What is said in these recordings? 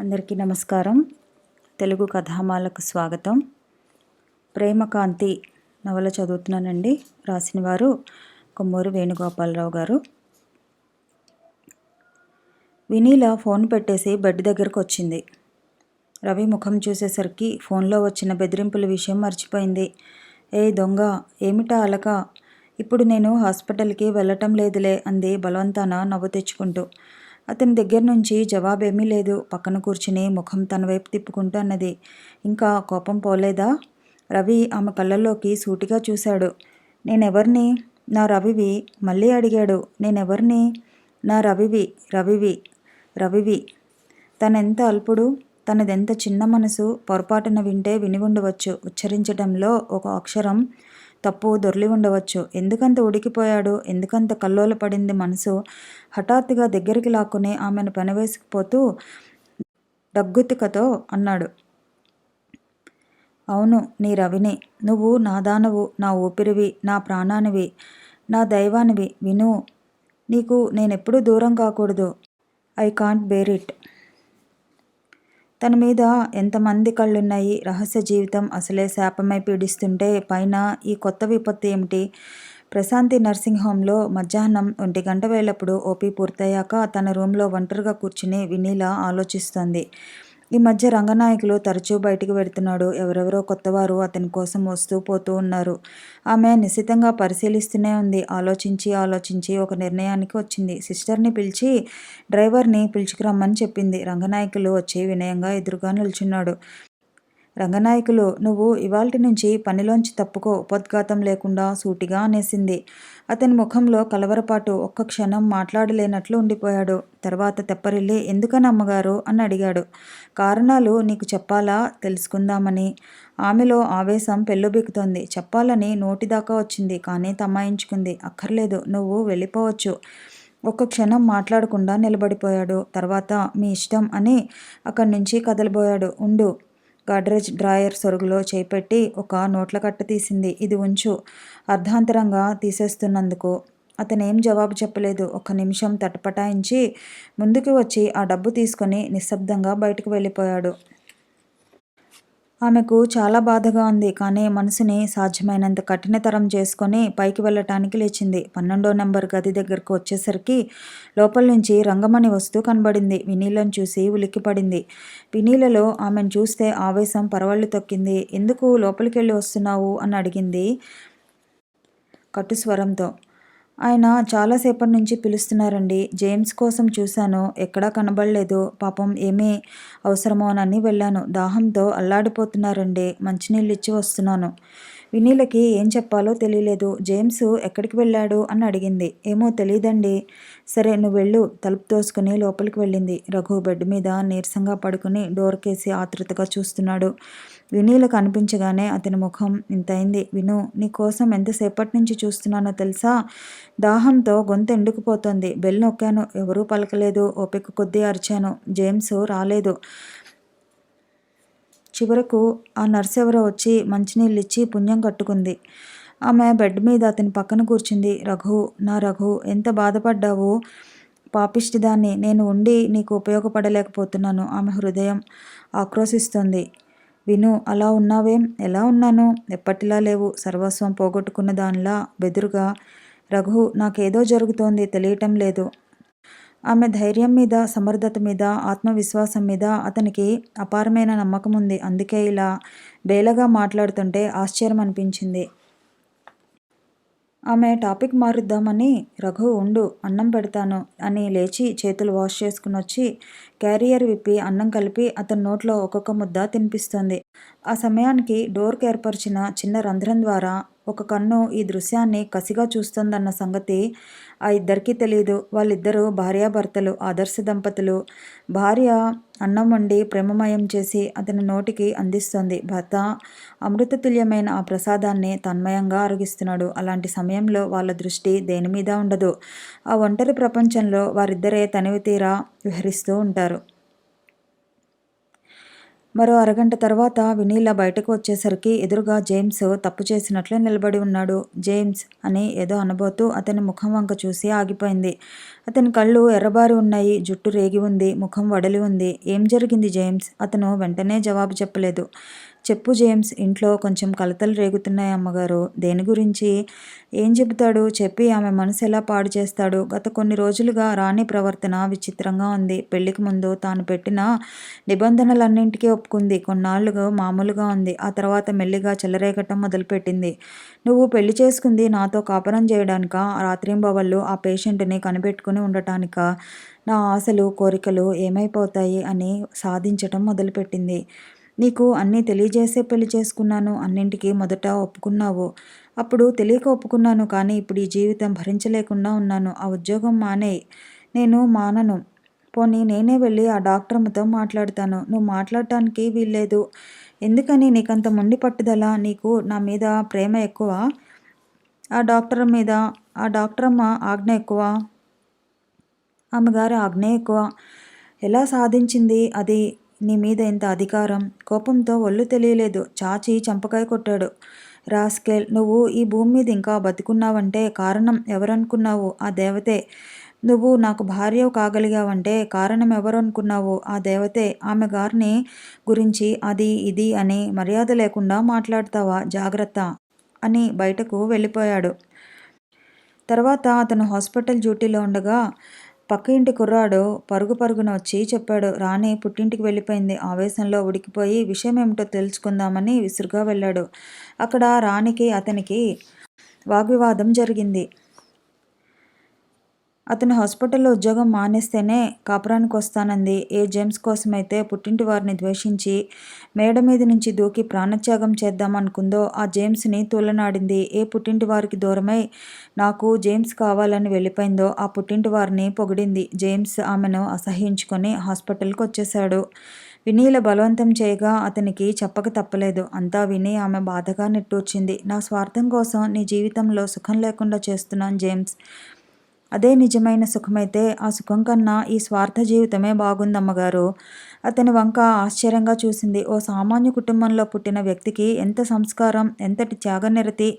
అందరికీ నమస్కారం. తెలుగు కథామాలకు స్వాగతం. ప్రేమకాంతి నవల చదువుతున్నానండి. రాసిన వారు కొమ్మూరు వేణుగోపాలరావు గారు. వినీల ఫోన్ పెట్టేసి బెడ్ దగ్గరకు వచ్చింది. రవి ముఖం చూసేసరికి ఫోన్లో వచ్చిన బెదిరింపుల విషయం మర్చిపోయింది. ఏ దొంగ ఏమిటా అలక? ఇప్పుడు నేను హాస్పిటల్కి వెళ్ళటం లేదులే అంది బలవంతాన నవ్వు తెచ్చుకుంటూ. అతని దగ్గర నుంచి జవాబేమీ లేదు. పక్కన కూర్చుని ముఖం తన వైపు తిప్పుకుంటూ అన్నది. ఇంకా కోపం పోలేదా? రవి ఆమె కళ్ళల్లోకి సూటిగా చూశాడు. నేనెవరిని? నా రవివి? మళ్ళీ అడిగాడు. నేనెవరిని? నా రవివి రవివి రవివి. తనెంత అల్పుడు? తనదెంత చిన్న మనసు? పొరపాటున వింటే విని ఉండవచ్చు. ఉచ్చరించడంలో ఒక అక్షరం తప్పు దొర్లి ఉండవచ్చు. ఎందుకంత ఉడికిపోయాడు? ఎందుకంత కల్లోల పడింది మనసు? హఠాత్తుగా దగ్గరికి లాక్కుని ఆమెను పెనవేసుకుపోతూ డగ్గుతికతో అన్నాడు. అవును నీ రవిని. నువ్వు నా దానవు నా ఊపిరివి నా ప్రాణానివి నా దైవానివి. విను నీకు నేనెప్పుడూ దూరం కాకూడదు. ఐ కాంట్ బేర్ ఇట్ తన మీద ఎంతమంది కళ్ళున్నాయి? రహస్య జీవితం అసలే శాపమై పీడిస్తుంటే పైన ఈ కొత్త విపత్తు ఏమిటి? ప్రశాంతి నర్సింగ్ హోంలో మధ్యాహ్నం ఒంటి గంట వేలప్పుడు ఓపీ పూర్తయ్యాక తన రూమ్లో ఒంటరిగా కూర్చుని వినీలా ఆలోచిస్తోంది. ఈ మధ్య రంగనాయకులు తరచూ బయటికి వెడుతున్నాడు ఎవరెవరో కొత్తవారు అతని కోసం వస్తూ పోతూ ఉన్నారు. ఆమె నిశ్చితంగా పరిశీలిస్తూనే ఉంది. ఆలోచించి ఆలోచించి ఒక నిర్ణయానికి వచ్చింది. సిస్టర్ని పిలిచి డ్రైవర్ని పిలుచుకురమ్మని చెప్పింది. రంగనాయకులు వచ్చి వినయంగా ఎదురుగా నిల్చున్నాడు. రంగనాయకులు నువ్వు ఇవాల్టి నుంచి పనిలోంచి తప్పుకో ఉపద్ఘాతం లేకుండా సూటిగా అనేసింది. అతని ముఖంలో కలవరపాటు ఒక్క క్షణం మాట్లాడలేనట్లు ఉండిపోయాడు. తర్వాత తెప్పరిల్లి ఎందుకని అమ్మగారు అని అడిగాడు. కారణాలు నీకు చెప్పాలా? తెలుసుకుందామని. ఆమెలో ఆవేశం పెళ్ళుబిక్కుతోంది చెప్పాలని నోటిదాకా వచ్చింది కానీ తమాయించుకుంది. అక్కర్లేదు నువ్వు వెళ్ళిపోవచ్చు. ఒక్క క్షణం మాట్లాడకుండా నిలబడిపోయాడు. తర్వాత మీ ఇష్టం అని అక్కడి నుంచి కదలిపోయాడు. ఉండు గడ్రేజ్ డ్రాయర్ సొరుగులో చేపెట్టి ఒక నోట్ల కట్ట తీసింది. ఇది ఉంచు. అర్ధాంతరంగా తీసేస్తున్నందుకు. అతనేం జవాబు చెప్పలేదు. ఒక నిమిషం తటపటాయించి ముందుకు వచ్చి ఆ డబ్బు తీసుకొని నిశ్శబ్దంగా బయటకు వెళ్ళిపోయాడు. ఆమెకు చాలా బాధగా ఉంది. కానీ మనసుని సాధ్యమైనంత కఠినతరం చేసుకొని పైకి వెళ్ళటానికి లేచింది. పన్నెండో నెంబర్ గది దగ్గరకు వచ్చేసరికి లోపల నుంచి రంగమణి వస్తూ కనబడింది. వినీలను చూసి ఉలిక్కిపడింది. వినీలలో ఆమెను చూస్తే ఆవేశం పరవళ్ళు తొక్కింది. ఎందుకు లోపలికి వెళ్ళి వస్తున్నావు? అని అడిగింది కట్టుస్వరంతో. ఆయన చాలాసేపటి నుంచి పిలుస్తున్నారండి. జేమ్స్ కోసం చూశాను. ఎక్కడా కనబడలేదు. పాపం ఏమీ అవసరమోనని వెళ్ళాను. దాహంతో అల్లాడిపోతున్నారండి. మంచినీళ్ళు ఇచ్చి వస్తున్నాను. వినీలకి ఏం చెప్పాలో తెలియలేదు. జేమ్స్ ఎక్కడికి వెళ్ళాడు అని అడిగింది. ఏమో తెలియదండి సరే నువ్వు వెళ్ళు. తలుపు తోసుకుని లోపలికి వెళ్ళింది. రఘు బెడ్ మీద నీరసంగా పడుకుని డోర్ కేసి ఆతృతగా చూస్తున్నాడు. వినీలు కనిపించగానే అతని ముఖం ఇంతైంది. విను నీకోసం ఎంతసేపటి నుంచి చూస్తున్నానో తెలుసా? దాహంతో గొంతు ఎండుకుపోతుంది. బెల్ నొక్కాను. ఎవరూ పలకలేదు. ఓపిక కొద్దీ అరిచాను. జేమ్స్ రాలేదు. చివరకు ఆ నర్స్ ఎవరో వచ్చి మంచినీళ్ళు ఇచ్చి పుణ్యం కట్టుకుంది. ఆమె బెడ్ మీద అతని పక్కన కూర్చుంది. రఘు నా రఘు ఎంత బాధపడ్డావు? పాపిష్టిదాన్ని. నేను ఉండి నీకు ఉపయోగపడలేకపోతున్నాను. ఆమె హృదయం ఆక్రోశిస్తుంది. విను అలా ఉన్నావేం? ఎలా ఉన్నాను? ఎప్పటిలా లేవు? సర్వస్వం పోగొట్టుకున్న దానిలా బెదురుగా రఘు నాకేదో జరుగుతోంది తెలియటం లేదు. ఆమె ధైర్యం మీద సమర్థత మీద ఆత్మవిశ్వాసం మీద అతనికి అపారమైన నమ్మకం ఉంది అందుకే ఇలా బేలగా మాట్లాడుతుంటే ఆశ్చర్యం అనిపించింది ఆమె టాపిక్ మారుద్దామని రఘు ఉండు అన్నం పెడతాను అని లేచి చేతులు వాష్ చేసుకుని వచ్చి క్యారియర్ విప్పి అన్నం కలిపి అతని నోట్లో ఒక్కొక్క ముద్ద తినిపిస్తుంది. ఆ సమయానికి డోర్కి ఏర్పరిచిన చిన్న రంధ్రం ద్వారా ఒక కన్ను ఈ దృశ్యాన్ని కసిగా చూస్తుందన్న సంగతి ఆ ఇద్దరికీ తెలియదు వాళ్ళిద్దరూ భార్యాభర్తలు ఆదర్శ దంపతులు. భార్య అన్నం వండి ప్రేమమయం చేసి అతని నోటికి అందిస్తుంది. భర్త అమృతతుల్యమైన ఆ ప్రసాదాన్ని తన్మయంగా అరిగిస్తున్నాడు. అలాంటి సమయంలో వాళ్ళ దృష్టి దేని మీద ఉండదు. ఆ ఒంటరి ప్రపంచంలో వారిద్దరే తనివి తీరా విహరిస్తూ ఉంటారు. మరో అరగంట తర్వాత వినీల బయటకు వచ్చేసరికి ఎదురుగా జేమ్స్ తప్పు చేసినట్లే నిలబడి ఉన్నాడు. జేమ్స్ అని ఏదో అనబోతూ అతని ముఖం వంక చూసి ఆగిపోయింది. అతని కళ్ళు ఎర్రబారి ఉన్నాయి. జుట్టు రేగి ఉంది. ముఖం వడలి ఉంది. ఏం జరిగింది జేమ్స్? అతను వెంటనే జవాబు చెప్పలేదు. చెప్పు జేమ్స్ ఇంట్లో కొంచెం కలతలు రేగుతున్నాయి అమ్మగారు. దేని గురించి? ఏం చెబుతాడు? చెప్పి ఆమె మనసు ఎలా పాడు చేస్తాడు? గత కొన్ని రోజులుగా రాణి ప్రవర్తన విచిత్రంగా ఉంది. పెళ్ళికి ముందు తాను పెట్టిన నిబంధనలన్నింటికీ ఒప్పుకుంది. కొన్నాళ్ళుగా మామూలుగా ఉంది. ఆ తర్వాత మెల్లిగా చెలరేగటం మొదలుపెట్టింది. నువ్వు పెళ్ళి చేసుకుంది నాతో కాపురం చేయడానికా? రాత్రింబవళ్ళు ఆ పేషెంట్ని కనిపెట్టుకుని ఉండటానికా? నా ఆశలు, కోరికలు ఏమైపోతాయి అని సాధించటం మొదలుపెట్టింది. నీకు అన్నీ తెలియజేసే పెళ్ళి చేసుకున్నాను. అన్నింటికీ మొదట ఒప్పుకున్నావు. అప్పుడు తెలియక ఒప్పుకున్నాను. కానీ ఇప్పుడు ఈ జీవితం భరించలేకుండా ఉన్నాను. ఆ ఉద్యోగం మానే నేను మానను. పోనీ నేనే వెళ్ళి ఆ డాక్టరమ్మతో మాట్లాడతాను. నువ్వు మాట్లాడటానికి వీల్లేదు. ఎందుకని నీకంత మొండి పట్టుదల? నీకు నా మీద ప్రేమ ఎక్కువ ఆ డాక్టర్ మీద ఆ డాక్టర్ అమ్మ ఆజ్ఞ ఎక్కువ ఆమె గారి ఆజ్ఞ ఎక్కువ. ఎలా సాధించింది అది నీ మీద ఇంత అధికారం? కోపంతో ఒళ్ళు తెలియలేదు. చాచి చంపకాయ కొట్టాడు. రాస్కెల్ నువ్వు ఈ భూమి మీద ఇంకా బతుకున్నావంటే కారణం ఎవరనుకున్నావు? ఆ దేవతే. నువ్వు నాకు భార్య కాగలిగావంటే కారణం ఎవరనుకున్నావు? ఆ దేవతే. ఆమె గారిని గురించి అది ఇది అని మర్యాద లేకుండా మాట్లాడతావా? జాగ్రత్త! అని బయటకు వెళ్ళిపోయాడు. తర్వాత అతను హాస్పిటల్ డ్యూటీలో ఉండగా పక్క ఇంటి కుర్రాడు పరుగు పరుగున వచ్చి చెప్పాడు. రాణి పుట్టింటికి వెళ్ళిపోయింది. ఆవేశంలో ఉడికిపోయి విషయం ఏమిటో తెలుసుకుందామని విసురుగా వెళ్ళాడు. అక్కడ రాణికి అతనికి వాగ్వివాదం జరిగింది. అతను హాస్పిటల్లో ఉద్యోగం మానేస్తేనే కాపురానికి వస్తానంది ఏ జేమ్స్ కోసమైతే పుట్టింటి వారిని ద్వేషించి మేడ మీద నుంచి దూకి ప్రాణత్యాగం చేద్దామనుకుందో ఆ జేమ్స్ని తూలనాడింది. ఏ పుట్టింటివారికి దూరమై నాకు జేమ్స్ కావాలని వెళ్ళిపోయిందో ఆ పుట్టింటి వారిని పొగిడింది. జేమ్స్ ఆమెను అసహించుకొని హాస్పిటల్కి వచ్చేశాడు వినీల బలవంతం చేయగా అతనికి చెప్పక తప్పలేదు. అంతా విని ఆమె బాధగా నిట్టూర్చింది. నా స్వార్థం కోసం నీ జీవితంలో సుఖం లేకుండా చేస్తున్నాను జేమ్స్. అదే నిజమైన సుఖమైతే ఆ సుఖం కన్నా ఈ స్వార్థ జీవితమే బాగుందమ్మగారు అతని వంక ఆశ్చర్యంగా చూసింది. ఓ సామాన్య కుటుంబంలో పుట్టిన వ్యక్తికి ఎంత సంస్కారం, ఎంతటి త్యాగనిరతి!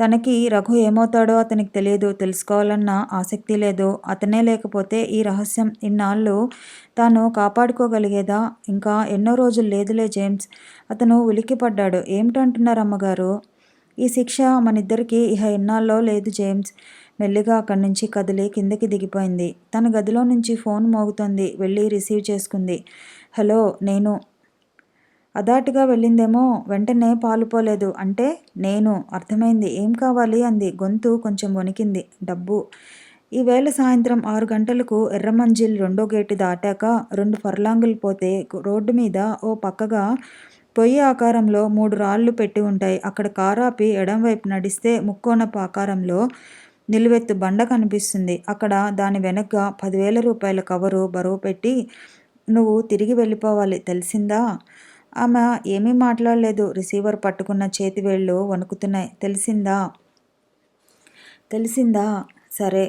తనకి రఘు ఏమవుతాడో అతనికి తెలియదు. తెలుసుకోవాలన్న ఆసక్తి లేదు. అతనే లేకపోతే ఈ రహస్యం ఇన్నాళ్ళు తాను కాపాడుకోగలిగేదా? ఇంకా ఎన్నో రోజులు లేదులే జేమ్స్. అతను ఉలిక్కిపడ్డాడు. ఏమిటంటున్నారమ్మగారూ? ఈ శిక్ష మనిద్దరికీ ఇహ ఇన్నాళ్ళో లేదు జేమ్స్. మెల్లిగా అక్కడి నుంచి కదిలి కిందకి దిగిపోయింది. తన గదిలో నుంచి ఫోన్ మోగుతోంది. వెళ్ళి రిసీవ్ చేసుకుంది. హలో నేను. అదాటుగా వెళ్ళిందేమో వెంటనే పాలుపోలేదు. అంటే? నేను. అర్థమైంది. ఏం కావాలి? అంది. గొంతు కొంచెం వణికింది. డబ్బు. ఈవేళ సాయంత్రం ఆరు గంటలకు ఎర్రమంజిల్ రెండో గేటు దాటాక రెండు ఫర్లాంగులు పోతే రోడ్డు మీద ఓ పక్కగా పొయ్యి ఆకారంలో మూడు రాళ్ళు పెట్టి ఉంటాయి. అక్కడ కారాపి ఎడంవైపు నడిస్తే ముక్కోనపు ఆకారంలో నిలువెత్తు బండ కనిపిస్తుంది. అక్కడ దాని వెనక పదివేల రూపాయల కవరు బరువు పెట్టి నువ్వు తిరిగి వెళ్ళిపోవాలి. తెలిసిందా? ఆమె ఏమీ మాట్లాడలేదు. రిసీవర్ పట్టుకున్న చేతి వేళ్ళు వణుకుతున్నాయి. తెలిసిందా? తెలిసిందా? సరే.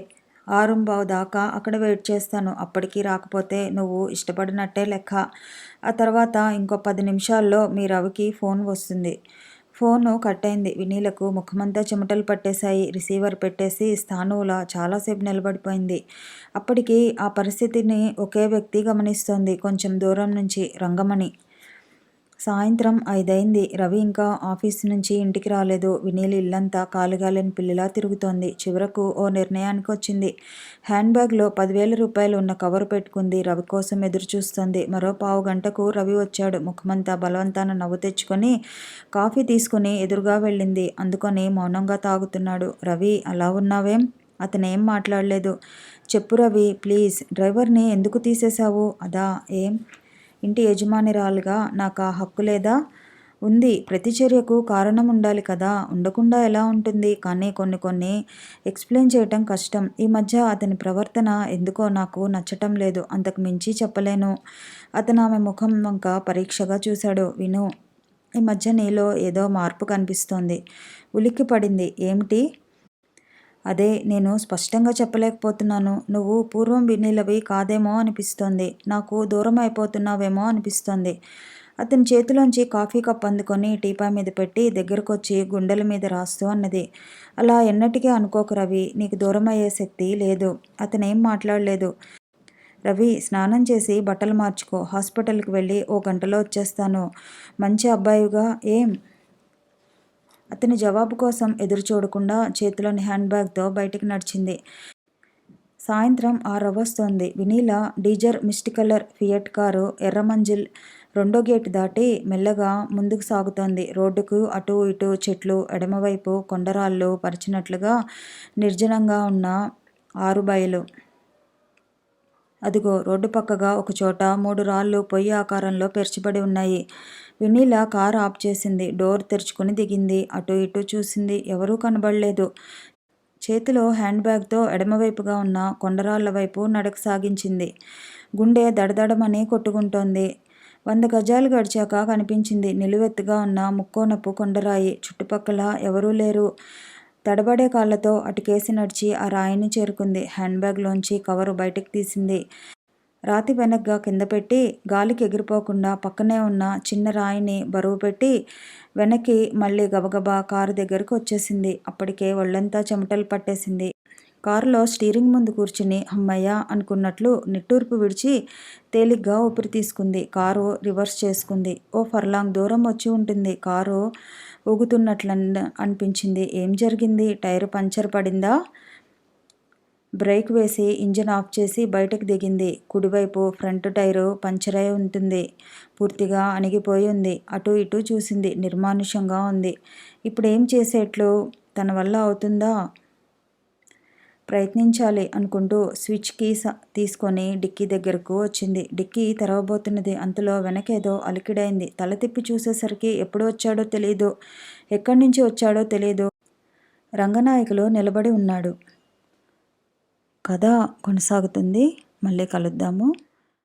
ఆరుంబావు దాకా అక్కడ వెయిట్ చేస్తాను. అప్పటికీ రాకపోతే నువ్వు ఇష్టపడినట్టే లెక్క. ఆ తర్వాత ఇంకో పది నిమిషాల్లో మీ రవికి ఫోన్ వస్తుంది. ఫోను కట్ అయింది వినీలకు ముఖమంతా చెమటలు పట్టేశాయి. రిసీవర్ పెట్టేసి స్థాణువులా చాలాసేపు నిలబడిపోయింది. అప్పటికి ఆ పరిస్థితిని ఒకే వ్యక్తి గమనిస్తోంది. కొంచెం దూరం నుంచి. రంగమణి. సాయంత్రం ఐదైంది రవి ఇంకా ఆఫీస్ నుంచి ఇంటికి రాలేదు. వినీల్ ఇల్లంతా కాలుగాలిన పిల్లిలా తిరుగుతోంది. చివరకు ఓ నిర్ణయానికి వచ్చింది. హ్యాండ్ బ్యాగ్లో పదివేల రూపాయలు ఉన్న కవర్ పెట్టుకుంది. రవి కోసం ఎదురుచూస్తోంది. మరో పావు గంటకు రవి వచ్చాడు. ముఖమంతా బలవంతాన నవ్వు తెచ్చుకొని కాఫీ తీసుకుని ఎదురుగా వెళ్ళింది. అందుకొని మౌనంగా తాగుతున్నాడు. రవి అలా ఉన్నావేం? అతనేం మాట్లాడలేదు. చెప్పు రవి. ప్లీజ్. డ్రైవర్ని ఎందుకు తీసేశావు? అదా? ఏం? ఇంటి యజమానిరాలుగా నాకు ఆ హక్కు లేదా? ఉంది. ప్రతి చర్యకు కారణం ఉండాలి కదా! ఉండకుండా ఎలా ఉంటుంది? కానీ కొన్ని కొన్ని ఎక్స్ప్లెయిన్ చేయటం కష్టం. ఈ మధ్య అతని ప్రవర్తన ఎందుకో నాకు నచ్చటం లేదు. అంతకు మించి చెప్పలేను. అతను ఆమె ముఖం వంక పరీక్షగా చూశాడు. విను. ఈ మధ్య నీలో ఏదో మార్పు కనిపిస్తోంది. ఉలిక్కి పడింది ఏమిటి? అదే నేను స్పష్టంగా చెప్పలేకపోతున్నాను. నువ్వు పూర్వం వినీలవి కాదేమో అనిపిస్తోంది. నాకు దూరం అయిపోతున్నావేమో అనిపిస్తోంది. అతని చేతిలోంచి కాఫీ కప్ అందుకొని టీపా మీద పెట్టి దగ్గరకొచ్చి గుండెల మీద రాస్తూ అన్నది. అలా ఎన్నటికీ అనుకోకు రవి. నీకు దూరం అయ్యే శక్తి లేదు. అతనేం మాట్లాడలేదు. రవి స్నానం చేసి బట్టలు మార్చుకో. హాస్పిటల్కి వెళ్ళి ఓ గంటలో వచ్చేస్తాను. మంచి అబ్బాయిగా ఏం? అతని జవాబు కోసం ఎదురు చూడకుండా చేతిలోని హ్యాండ్ బ్యాగ్తో బయటికి నడిచింది. సాయంత్రం ఆరవస్తోంది Vineela desert mist colour Fiat car Erramanzil రెండో గేటు దాటి మెల్లగా ముందుకు సాగుతోంది. రోడ్డుకు అటు ఇటు చెట్లు ఎడమవైపు కొండరాళ్ళు పరిచినట్లుగా నిర్జనంగా ఉన్న ఆరు బయలు అదిగో రోడ్డు పక్కగా ఒకచోట మూడు రాళ్ళు పొయ్యి ఆకారంలో పెర్చిబడి ఉన్నాయి. వెనీలా కారు ఆఫ్ చేసింది. డోర్ తెరుచుకుని దిగింది. అటు ఇటు చూసింది. ఎవరూ కనబడలేదు. చేతిలో హ్యాండ్ బ్యాగ్తో ఎడమవైపుగా ఉన్న కొండరాళ్ళ వైపు నడక సాగించింది. గుండె దడదడమని కొట్టుకుంటోంది. వంద గజాలు గడిచాక కనిపించింది. నిలువెత్తుగా ఉన్న ముక్కోనప్పు కొండరాయి. చుట్టుపక్కల ఎవరూ లేరు. తడబడే కాళ్ళతో అటుకేసి నడిచి ఆ రాయిని చేరుకుంది. హ్యాండ్ బ్యాగ్లోంచి కవరు బయటకు తీసింది. రాతి వెనక్గా కింద పెట్టి గాలికి ఎగిరిపోకుండా పక్కనే ఉన్న చిన్న రాయిని బరువు పెట్టి వెనక్కి మళ్ళీ గబగబా కారు దగ్గరకు వచ్చేసింది. అప్పటికే ఒళ్ళంతా చెమటలు పట్టేసింది. కారులో స్టీరింగ్ ముందు కూర్చుని అమ్మయ్య అనుకున్నట్లు నిట్టూర్పు విడిచి తేలిగ్గా ఊపిరి తీసుకుంది. కారు రివర్స్ చేసుకుంది. ఓ ఫర్లాంగ్ దూరం వచ్చి ఉంటుంది. కారు ఊగుతున్నట్లు అనిపించింది. ఏం జరిగింది? టైర్ పంచర్ పడిందా? బ్రేక్ వేసి ఇంజిన్ ఆఫ్ చేసి బయటకు దిగింది. కుడివైపు ఫ్రంట్ టైరు పంచర్ అయి ఉంటుంది. పూర్తిగా అణిగిపోయి ఉంది. అటు ఇటు చూసింది. నిర్మానుష్యంగా ఉంది. ఇప్పుడు ఏం చేసేట్లు? తన వల్ల అవుతుందా? ప్రయత్నించాలి అనుకుంటూ స్విచ్ కీస్ తీసుకొని డిక్కీ దగ్గరకు వచ్చింది. డిక్కీ తెరవబోతున్నది. అంతలో వెనకేదో అలికిడైంది. తల తిప్పి చూసేసరికి ఎప్పుడు వచ్చాడో తెలియదు ఎక్కడి నుంచి వచ్చాడో తెలియదు రంగనాయకులు నిలబడి ఉన్నాడు. కథ కొనసాగుతుంది. మళ్ళీ కలుద్దాము.